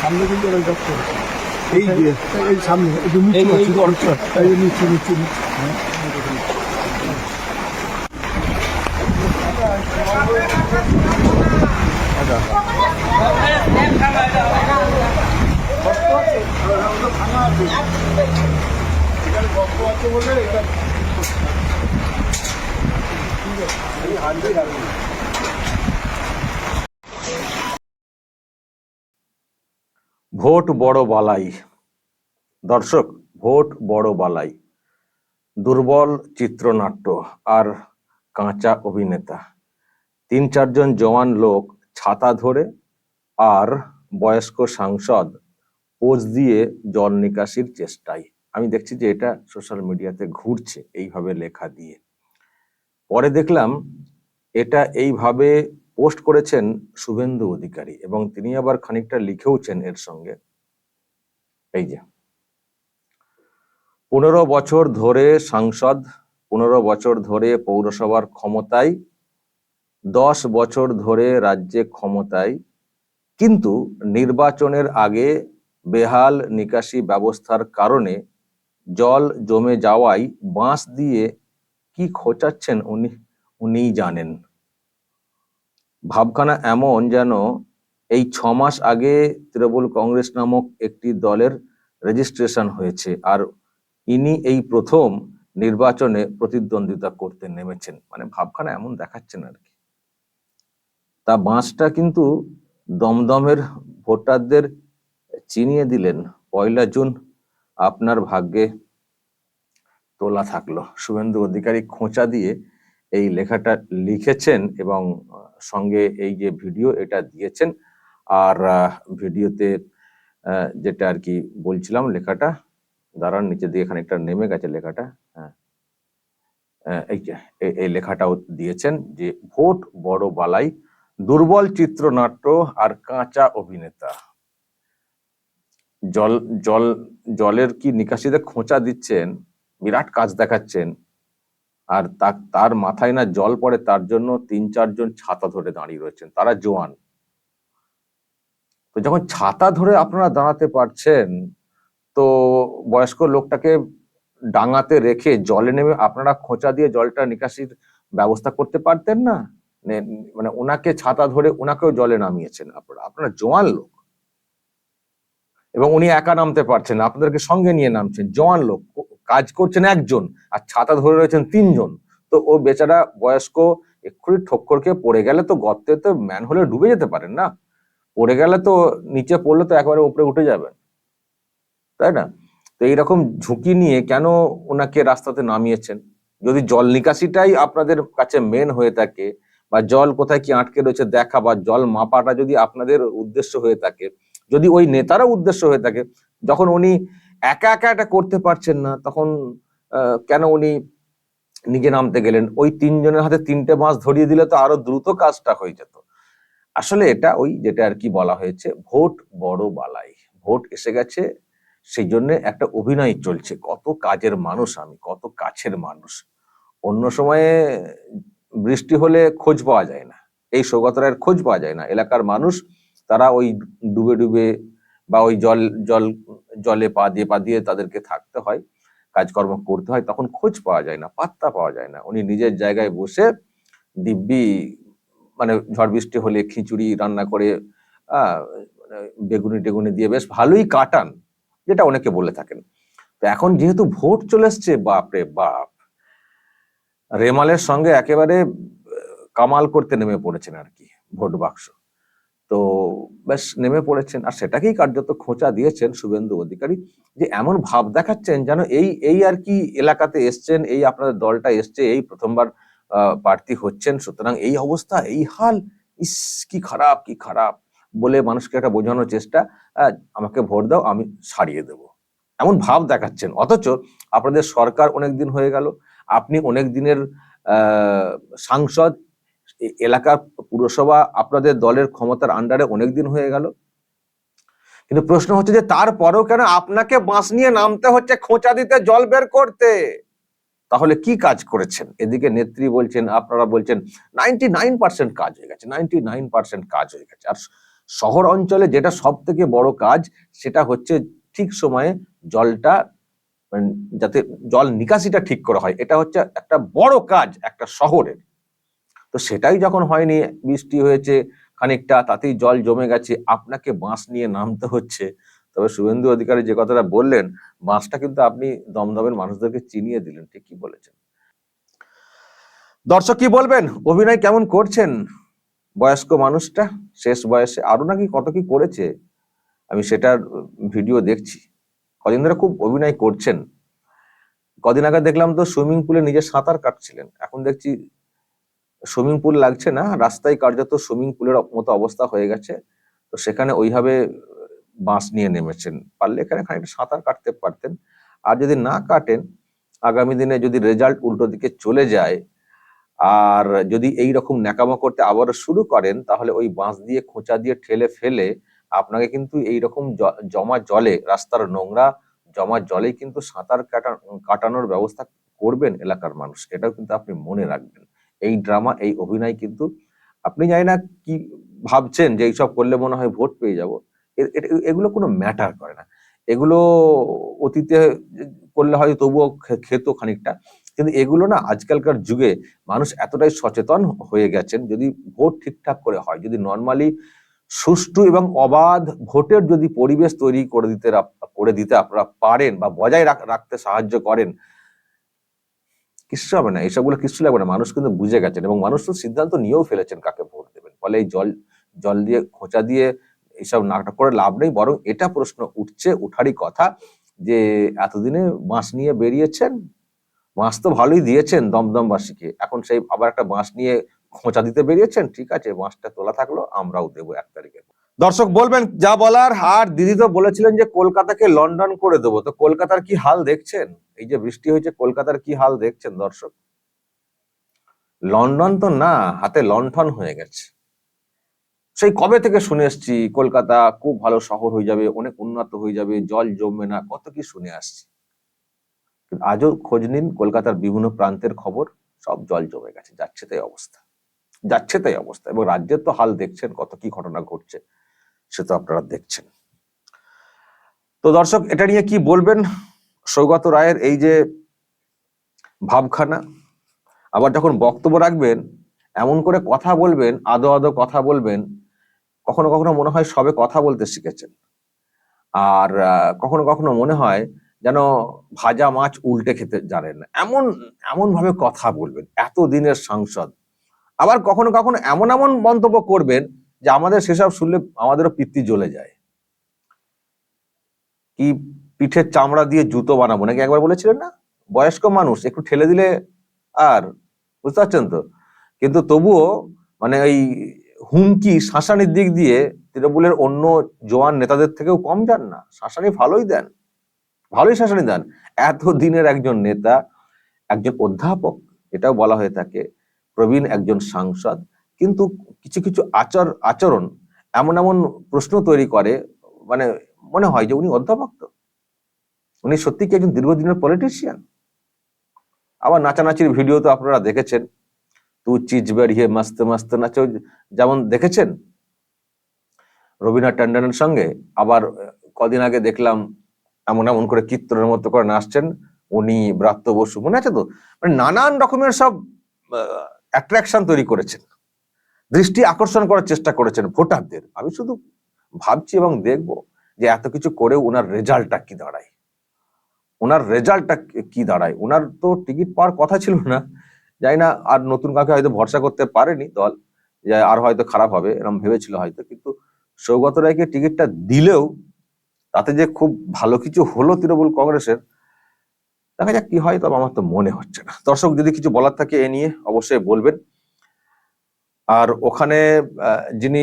সামনে কিন্তু ওই দপ্তর এই সামনে এই যে নিচু নিচু নিচু ভোট বড় বালাই। দর্শক, ভোট বড় বালাই। দুর্বল চিত্রনাট্য আর কাঁচা অভিনেতা। তিন চারজন জওয়ান লোক ছাতা ধরে আর বয়স্ক সাংসদ পোজ দিয়ে জল নিকাশির চেষ্টায় আমি দেখছি যে এটা সোশ্যাল মিডিয়াতে ঘুরছে এইভাবে লেখা দিয়ে। পরে দেখলাম এটা এইভাবে পোস্ট করেছেন শুভেন্দু অধিকারী এবং তিনি আবার খানিকটা লিখেওছেন এর সঙ্গে। এই যে। পনেরো বছর ধরে সাংসদ, পনেরো বছর ধরে পৌরসভার ক্ষমতায় দশ বছর ধরে রাজ্যে ক্ষমতায়, কিন্তু নির্বাচনের আগে বেহাল নিকাশি ব্যবস্থার কারণে জল জমে যাওয়ায় বাঁশ দিয়ে কি খোঁচাচ্ছেন উনি, উনিই জানেন। ভাবখানা এমন যেন এই ছ মাস আগে তৃণমূল কংগ্রেস নামক একটি দলের রেজিস্ট্রেশন হয়েছে আর ইনি এই প্রথম নির্বাচনে প্রতিদ্বন্দ্বিতা করতে নেমেছেন। মানে ভাবখানা এমন দেখাচ্ছেন আর কি। তা বাঁশটা কিন্তু দমদমের ভোটারদের চিনিয়ে দিলেন। পয়লা জুন আপনার ভাগ্যে তোলা থাকল। শুভেন্দু অধিকারী খোঁচা দিয়ে এই লেখাটা লিখেছেন এবং সঙ্গে এই যে ভিডিও এটা দিয়েছেন। আর ভিডিওতে যেটা আর কি বলছিলাম লেখাটা, দাঁড়ান নিচে দিয়ে খানিকটা নেমে গেছে লেখাটা। হ্যাঁ। এই লেখাটাও দিয়েছেন যে, ভোট বড় বালাই দুর্বল চিত্রনাট্য আর কাঁচা অভিনেতা। জল জল, জলের কি নিকাশিতে খোঁচা দিচ্ছেন? বিরাট কাজ দেখাচ্ছেন। আর তার মাথায় না জল পড়ে, তার জন্য তিন, চারজন ছাতা ধরে দাঁড়িয়ে রয়েছেন। তারা জোয়ান। তো যখন ছাতা ধরে আপনারা দাঁড়াতে পারছেন, তো বয়স্ক লোকটাকে ডাঙাতে রেখে জলে নেমে আপনারা খোঁচা দিয়ে জলটা নিকাশির ব্যবস্থা করতে পারতেন নে- মানে ওনাকে ছাতা ধরে ওনাকেও জলে নামিয়েছেন আপনারা। আপনারা জোয়ান লোক। এবং উনি একা নামতে পারছেন আপনাদেরকে সঙ্গে নিয়ে নামছেন। জোয়ান লোক কাজ করছেন একজন আর ছাতা ধরে রয়েছেন তিনজন। তো ও বেচারা বয়স্ক, এক্ষুনি ঠক্কর খেয়ে পড়ে গেলে তো গর্তে তো ম্যান হলে ডুবে যেতে পারেন না। পড়ে গেলে তো নিচে পড়লে তো একবারে উপরে উঠে যাবেন। তাই না? তো এইরকম ঝুঁকি নিয়ে কেন ওনাকে রাস্তাতে নামিয়েছেন? যদি জল নিকাশিটাই আপনাদের কাছে মেন হয়ে থাকে বা জল কোথায় কি আটকে রয়েছে দেখা বা জল মাপাটা যদি আপনাদের উদ্দেশ্য হয়ে থাকে, যদি ওই নেতারা উদ্দেশ্য হয়ে থাকে, যখন উনি একা একা এটা করতে পারছেন না, তখন কেন উনি নিজে নামতে গেলেন? ওই তিনজনের হাতে তিনটে মাস ধরিয়ে দিলে তো আরও দ্রুত কাজটা হয়ে যেত। আসলে এটা ওই যেটা আর কি বলা হয়েছে, ভোট বড় বালাই। ভোট এসে গেছে, সেই জন্য একটা অভিনয় চলছে। কত কাজের মানুষ আমি, কত কাছের মানুষ। অন্য সময়ে বৃষ্টি হলে খোঁজ পাওয়া যায় না। এই সৌগত রায়ের খোঁজ পাওয়া যায় না। এলাকার মানুষ, তারা ওই ডুবে ডুবে বা ওই জল জল, জলে পা দিয়ে পা দিয়ে তাদেরকে থাকতে হয়, কাজকর্ম করতে হয়, তখন খোঁজ পাওয়া যায় না, পাত্তা পাওয়া যায় না। উনি নিজের জায়গায় বসে দিব্যি মানে ঝড় বৃষ্টি হলে খিচুড়ি রান্না করে মানে বেগুনি টেগুনি দিয়ে বেশ ভালোই কাটান, যেটা অনেকে বলে থাকেন। তো এখন যেহেতু ভোট চলে এসছে, বাপরে বাপ! রেমালের সঙ্গে একেবারে কামাল করতে নেমে পড়েছেন আর কি, ভোট বাক্স। তো বেশ নেমে পড়েছেন, আর সেটাকেই কার্যত খোঁচা দিয়েছেন শুভেন্দু অধিকারী, যে এমন ভাব দেখাচ্ছেন যেন এই এই আর কি এলাকাতে এসছেন, এই আপনাদের দলটা এসছে, এই প্রথমবার প্রার্থী হচ্ছেন, সুতরাং এই অবস্থা, এই হাল, ইস, কি খারাপ কি খারাপ বলে মানুষকে একটা বোঝানোর চেষ্টা আমাকে ভোট দাও, আমি সারিয়ে দেব। এমন ভাব দেখাচ্ছেন, অথচ আপনাদের সরকার অনেক দিন হয়ে গেল আপনি অনেক দিনের সাংসদ এলাকার পুরসভা আপনাদের দলের ক্ষমতার আন্ডারে অনেক দিন হয়ে গেল। কিন্তু প্রশ্ন হচ্ছে যে তারপরেও কেন আপনাকে বাঁশ নিয়ে নামতে হচ্ছে, খোঁচা দিতে, জল বের করতে? তাহলে কি কাজ করেছেন? এদিকে নেত্রী বলছেন, আপনারা বলছেন নাইনটি নাইন পার্সেন্ট কাজ হয়ে গেছে নাইনটি নাইন পার্সেন্ট কাজ হয়ে গেছে। আর শহর অঞ্চলে যেটা সব থেকে বড় কাজ, সেটা হচ্ছে ঠিক সময়ে জলটা যাতে জল নিকাশিটা ঠিক করা হয়, এটা হচ্ছে একটা বড় কাজ একটা শহরের। তো সেটাই যখন হয়নি, বৃষ্টি হয়েছে খানিকটা, তাতেই জল জমে গেছে, আপনাকে বাঁশ নিয়ে নামতে হচ্ছে। তবে শুভেন্দু অধিকারী যে কথাটা বললেন, বাঁশটা কিন্তু আপনি দমদমের মানুষদেরকে চিনিয়ে দিলেন ঠিকই বলেছেন? দর্শক কি বলবেন? অভিনয় কেমন করছেন? বয়স্ক মানুষটা? শেষ বয়সে আরও নাকি কত কি করেছে? আমি সেটার ভিডিও দেখছি। কদিন ধরে খুব অভিনয় করছেন। কদিন আগে দেখলাম তো সুইমিং পুলে নিজে সাঁতার কাটছিলেন। এখন দেখছি সুইমিং পুল লাগছে না, রাস্তায় কার্যত সুইমিং পুলের মতো অবস্থা হয়ে গেছে। তো সেখানে ওইভাবে বাঁশ নিয়ে নেমেছেন। পারলে এখানে খানিকটা সাঁতার কাটতে পারতেন। আর যদি না কাটেন, আগামী দিনে যদি রেজাল্ট উল্টো দিকে চলে যায়, আর যদি এই রকম ন্যাকামো করতে আবারও শুরু করেন, তাহলে ওই বাঁশ দিয়ে খোঁচা দিয়ে ঠেলে ফেলে আপনাকে কিন্তু এই রকম জমা জলে, রাস্তার নোংরা জমা জলেই কিন্তু সাঁতার কাটা, কাটানোর ব্যবস্থা করবেন এলাকার মানুষ। এটাও কিন্তু আপনি মনে রাখবেন। এই ড্রামা, এই অভিনয় কিন্তু আপনি জানি না কি ভাবছেন যে এইসব করলে মনে হয় ভোট পেয়ে যাব। এগুলো কোনো ম্যাটার করে না। এগুলো অতীতে করলে হয়তো তবুও খেত খানিকটা। কিন্তু এগুলো না আজকালকার যুগে মানুষ এতটাই সচেতন হয়ে গেছেন, যদি ভোট ঠিকঠাক করে হয়, যদি নর্মালি সুষ্ঠু এবং অবাধ ভোটের যদি পরিবেশ তৈরি করে দিতে করে দিতে আপনারা পারেন বা বজায় রাখ- রাখতে সাহায্য করেন কিচ্ছু হবে না এইসবগুলো কিচ্ছু লাগবে না, মানুষ কিন্তু বুঝে গেছেন এবং মানুষ তো সিদ্ধান্ত নিয়েও ফেলেছেন কাকে ভোট দেবেন, ফলে এই জল জল দিয়ে খোঁচা দিয়ে এইসব নাটক করে লাভ নেই, বরং এটা প্রশ্ন উঠছে, উঠারই কথা যে এতদিনে বাঁশ নিয়ে বেরিয়েছেন, বাঁশ তো ভালোই দিয়েছেন দমদমবাসীকে এখন সেই আবার একটা বাঁশ নিয়ে খোঁচা দিতে বেরিয়েছেন, ঠিক আছে বাঁশটা তোলা থাকল, আমরাও দেবো এক তারিখে। দর্শক, বলবেন যা বলার, আর দিদি তো বলেছিলেন যে কলকাতাকে লন্ডন করে দেবো, তো কলকাতার কি হাল দেখছেন? এই যে বৃষ্টি হয়েছে, কলকাতার কি হাল দেখছেন দর্শক? লন্ডন তো না, হাতে লন্ঠন হয়ে গেছে। সেই কবে থেকে শুনে এসছি, কলকাতা খুব ভালো শহর হয়ে যাবে, অনেক উন্নত হয়ে যাবে, জল জমবে না, কত কি শুনে আসছি। আজও খোঁজ নিন, কলকাতার বিভিন্ন প্রান্তের খবর, সব জল জমে গেছে, যাচ্ছে তাই অবস্থা। যাচ্ছে তাই অবস্থা। এবং রাজ্যের তো হাল দেখছেন কত কি ঘটনা ঘটছে, সে তো আপনারা দেখছেন। তো দর্শক, এটা নিয়ে কি বলবেন? সৌগত রায়ের এই যে ভাবখানা, আবার যখন বক্তব্য রাখবেন, এমন করে কথা বলবেন, আদো আদো কথা বলবেন, কখনো কখনো মনে হয় সবে কথা বলতে শিখেছেন। আর কখনো কখনো মনে হয় যেন ভাজা মাছ উল্টে খেতে জানেন এমন এমন ভাবে কথা বলবেন। এত দিনের সাংসদ আবার কখনো কখনো এমন এমন মন্তব্য করবেন যে আমাদের সেসব শুনলে আমাদেরও পিত্তি জ্বলে যায়। কি পিঠের চামড়া দিয়ে জুতো বানাবো নাকি একবার বলেছিলেন না? বয়স্ক মানুষ, একটু ঠেলে দিলে আর, বুঝতে পারছেন তো? কিন্তু তবুও মানে এই হুমকি, শাসানির দিক দিয়ে তৃণমূলের অন্য জোয়ান নেতাদের থেকেও কম যান না। শাসানি ভালোই দেন, ভালোই শাসানি দেন। এত দিনের একজন নেতা, একজন অধ্যাপক, এটাও বলা হয়ে থাকে প্রবীণ একজন সাংসদ, কিন্তু কিছু কিছু আচার, আচরণ এমন এমন প্রশ্ন তৈরি করে মানে মনে হয় যে উনি অধ্যাপক তো। উনি সত্যি কি একজন দীর্ঘদিনের পলিটিশিয়ান আবার নাচানাচির ভিডিও তো আপনারা দেখেছেন। তু চিজ বেরিয়ে মাস্তে মাস্তে নাচো, যেমন দেখেছেন? রবীন্দ্রনাথ ট্যান্ডনের সঙ্গে আবার কদিন আগে দেখলাম এমন এমন করে কীর্তনের মতো করে নাচছেন। উনি ব্রাত্য বসু, মনে আছে তো? মানে নানান রকমের সব অ্যাট্রাকশন তৈরি করেছেন। দৃষ্টি আকর্ষণ করার চেষ্টা করেছেন ভোটারদের। আমি শুধু ভাবছি এবং দেখব যে এত কিছু করে ওনার রেজাল্টটা কি দাঁড়ায়। ওনার রেজাল্টটা কি দাঁড়ায়? ওনার তো টিকিট পাওয়ার কথা ছিল না। জানি না, আর নতুন কাউকে হয়তো ভরসা করতে পারেনি দল। যে আর হয়তো খারাপ হবে এরকম ভেবেছিল হয়তো। কিন্তু সৌগত রায়কে টিকিটটা দিলেও তাতে যে খুব ভালো কিছু হলো তৃণমূল কংগ্রেসের দেখা যাক কি হয়, তবে আমার তো মনে হচ্ছে না। দর্শক, যদি কিছু বলার থাকে এ নিয়ে অবশ্যই বলবেন। আর ওখানে যিনি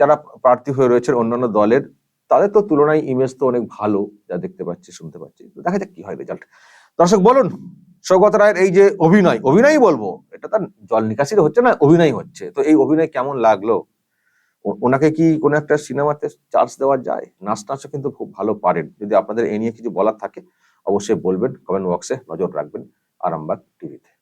যারা প্রার্থী হয়ে রয়েছেন অন্যান্য দলের, তাদের তো তুলনায় ইমেজ তো অনেক ভালো, যা দেখতে পাচ্ছি, শুনতে পাচ্ছি। দেখা যাক কি হয় রেজাল্ট দর্শক, বলুন, সৌগত রায়ের এই যে অভিনয় অভিনয় বলব, এটা তার জল নিকাশিতে হচ্ছে না, অভিনয় হচ্ছে। তো এই অভিনয় কেমন লাগল? ওনাকে কি কোনো একটা সিনেমাতে চার্জ দেওয়া যায়? নাচ নাচও কিন্তু খুব ভালো পারেন। যদি আপনাদের এ নিয়ে কিছু বলার থাকে অবশ্যই বলবেন কমেন্ট বক্সে নজর রাখবেন আরামবাগ টিভিতে